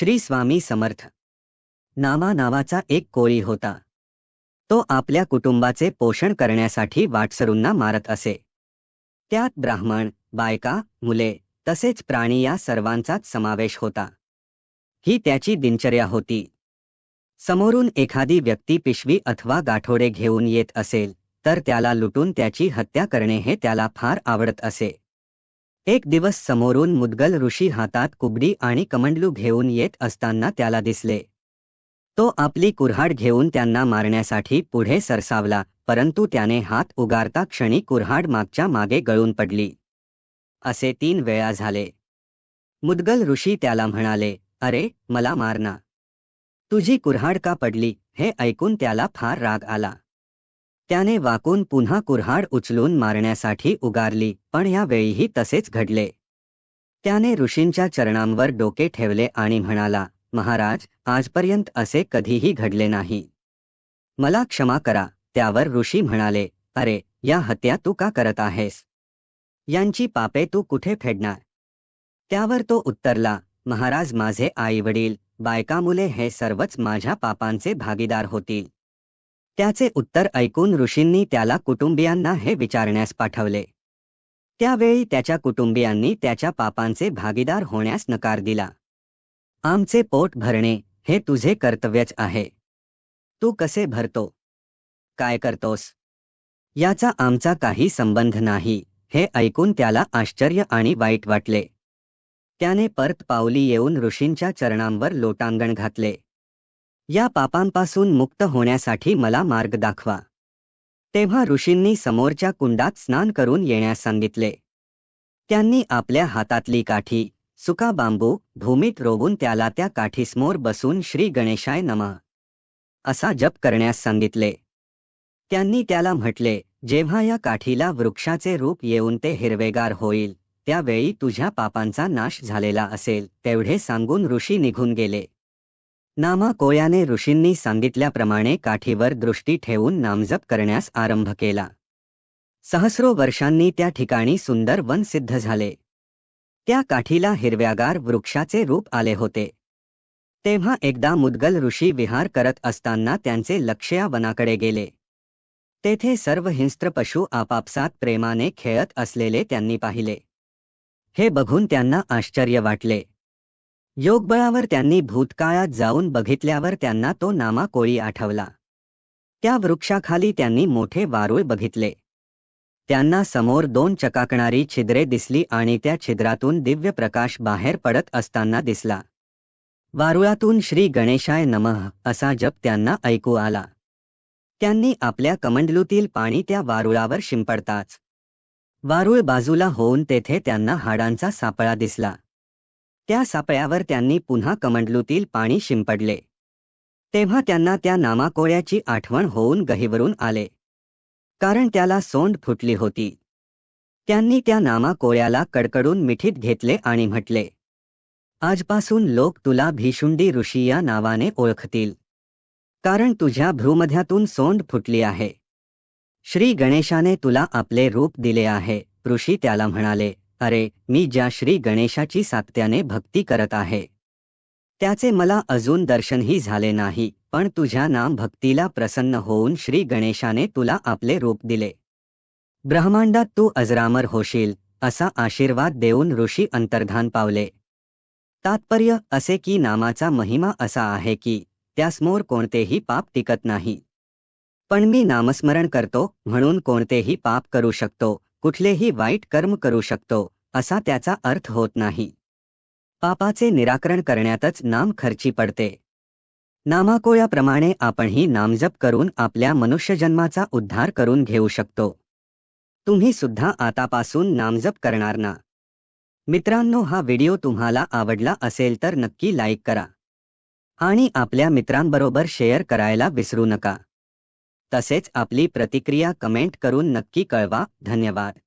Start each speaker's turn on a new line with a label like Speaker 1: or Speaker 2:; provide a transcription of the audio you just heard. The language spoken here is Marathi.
Speaker 1: श्री स्वामी समर्थ. नामा नावाचा एक कोळी होता. तो आपल्या कुटुंबाचे पोषण करण्यासाठी वाटसरूंना मारत असे. त्यात ब्राह्मण बायका मुले तसेच प्राणी या सर्वांचाच समावेश होता. ही त्याची दिनचर्या होती. समोरून एखादी व्यक्ती पिशवी अथवा गाठोडे घेऊन येत असेल तर त्याला लुटून त्याची हत्या करणे हे त्याला फार आवडत असे. एक दिवस समोरून मुदगल ऋषी हातात कुबडी आणि कमंडलू घेऊन येत असताना त्याला दिसले. तो आपली कुऱ्हाड घेऊन त्यांना मारण्यासाठी पुढे सरसावला परंतु त्याने हात उगारता क्षणी कुऱ्हाड मागच्या मागे गळून पडली. असे तीन वेळा झाले. मुदगल ऋषी त्याला म्हणाले अरे मला मारना तुझी कुऱ्हाड का पडली हे ऐकून त्याला फार राग आला. त्याने वाकून पुन्हा कुऱ्हाड उचलून मारण्यासाठी उगारली पण यावेळीही तसेच घडले. त्याने ऋषींच्या चरणांवर डोके ठेवले आणि म्हणाला महाराज आजपर्यंत असे कधीही घडले नाही. मला क्षमा करा त्यावर ऋषी म्हणाले अरे या हत्या तू का करत आहेस? यांची पापे तू कुठे फेडणार? त्यावर तो उत्तरला महाराज माझे आईवडील बायका मुले हे सर्वच माझ्या पापांचे भागीदार होतील. त्याचे उत्तर ऐकून ऋषींनी त्याला कुटुंबियांना हे विचारण्यास पाठवले. त्यावेळी त्याच्या कुटुंबियांनी त्याच्या पापांचे भागीदार होण्यास नकार दिला. आमचे पोट भरणे हे तुझे कर्तव्यच आहे. तू कसे भरतो? काय करतोस? याचा आमचा काही संबंध नाही हे ऐकून त्याला आश्चर्य आणि वाईट वाटले. त्याने परत पावली येऊन ऋषींच्या चरणांवर लोटांगण घातले. या पापांपासून मुक्त होण्यासाठी मला मार्ग दाखवा. तेव्हा ऋषींनी समोरच्या कुंडात स्नान करून येण्यास सांगितले. त्यांनी आपल्या हातातली काठी सुका बांबू भूमीत रोवून त्याला त्या काठीसमोर बसून श्री गणेशाय नमः असा जप करण्यास सांगितले. त्यांनी त्याला म्हटले जेव्हा या काठीला वृक्षाचे रूप येऊन ते हिरवेगार होईल त्यावेळी तुझ्या पापांचा नाश झालेला असेल तेवढे सांगून ऋषी निघून गेले. नामा कोयाने ऋषींनी सांगितल्याप्रमाणे काठीवर दृष्टी ठेवून नामजप करण्यास आरंभ केला. सहस्रो वर्षांनी त्या ठिकाणी सुंदर वन सिद्ध झाले. त्या काठीला हिरव्यागार वृक्षाचे रूप आले होते. तेव्हा एकदा मुदगल ऋषी विहार करत असताना त्यांचे लक्ष या वनाकडे गेले. तेथे सर्व हिंस्त्र पशु आपापसात प्रेमाने खेळत असलेले त्यांनी पाहिले. हे बघून त्यांना आश्चर्य वाटले. योगबळावर त्यांनी भूतकाळात जाऊन बघितल्यावर त्यांना तो नामा कोळी आठवला. त्या वृक्षाखाली त्यांनी मोठे वारुळ बघितले. त्यांना समोर दोन चकाकणारी छिद्रे दिसली आणि त्या छिद्रातून दिव्य प्रकाश बाहेर पडत असताना दिसला. वारुळातून श्री गणेशाय नमः असा जप त्यांना ऐकू आला. त्यांनी आपल्या कमंडलूतील पाणी त्या वारुळावर शिंपडताच. वारुळ बाजूला होऊन तेथे त्यांना हाडांचा सापळा दिसला. त्या सापळ्यावर त्यांनी पुन्हा कमंडलूतील पाणी शिंपडले. तेव्हा त्यांना त्या नामाकोळ्याची आठवण होऊन गहिवरून आले. कारण त्याला सोंड फुटली होती. त्यांनी त्या नामाकोळ्याला कडकडून मिठीत घेतले आणि म्हटले आजपासून लोक तुला भीषुंडी ऋषी या नावाने ओळखतील. कारण तुझ्या भ्रूमध्यातून सोंड फुटली आहे. श्री गणेशाने तुला आपले रूप दिले आहे ऋषी त्याला म्हणाले. अरे मी ज्या श्री गणेशाची सातत्याने भक्ती करत आहे. त्याचे मला अजून दर्शनही झाले नाही पण तुझ्या नाम भक्तीला प्रसन्न होऊन श्री गणेशाने तुला आपले रूप दिले. ब्रह्मांडात तू अजरामर होशील असा आशीर्वाद देऊन ऋषी अंतर्धान पावले. तात्पर्य असे की नामाचा महिमा असा आहे की त्यासमोर कोणतेही पाप टिकत नाही. पण मी नामस्मरण करतो म्हणून कोणतेही पाप करू शकतो कुठलेही वाईट कर्म करू शकतो असा त्याचा अर्थ होत नाही. पापाचे निराकरण करण्यातच नाम खर्ची पडते. नामाकोयाप्रमाणे आपणही नामजप करून आपल्या मनुष्यजन्माचा उद्धार करून घेऊ शकतो. तुम्ही सुद्धा आतापासून नामजप करणार ना? मित्रांनो हा व्हिडिओ तुम्हाला आवडला असेल तर नक्की लाईक करा. आणि आपल्या मित्रांबरोबर शेअर करायला विसरू नका. तसेच आपली प्रतिक्रिया कमेंट करून नक्की कळवा. धन्यवाद.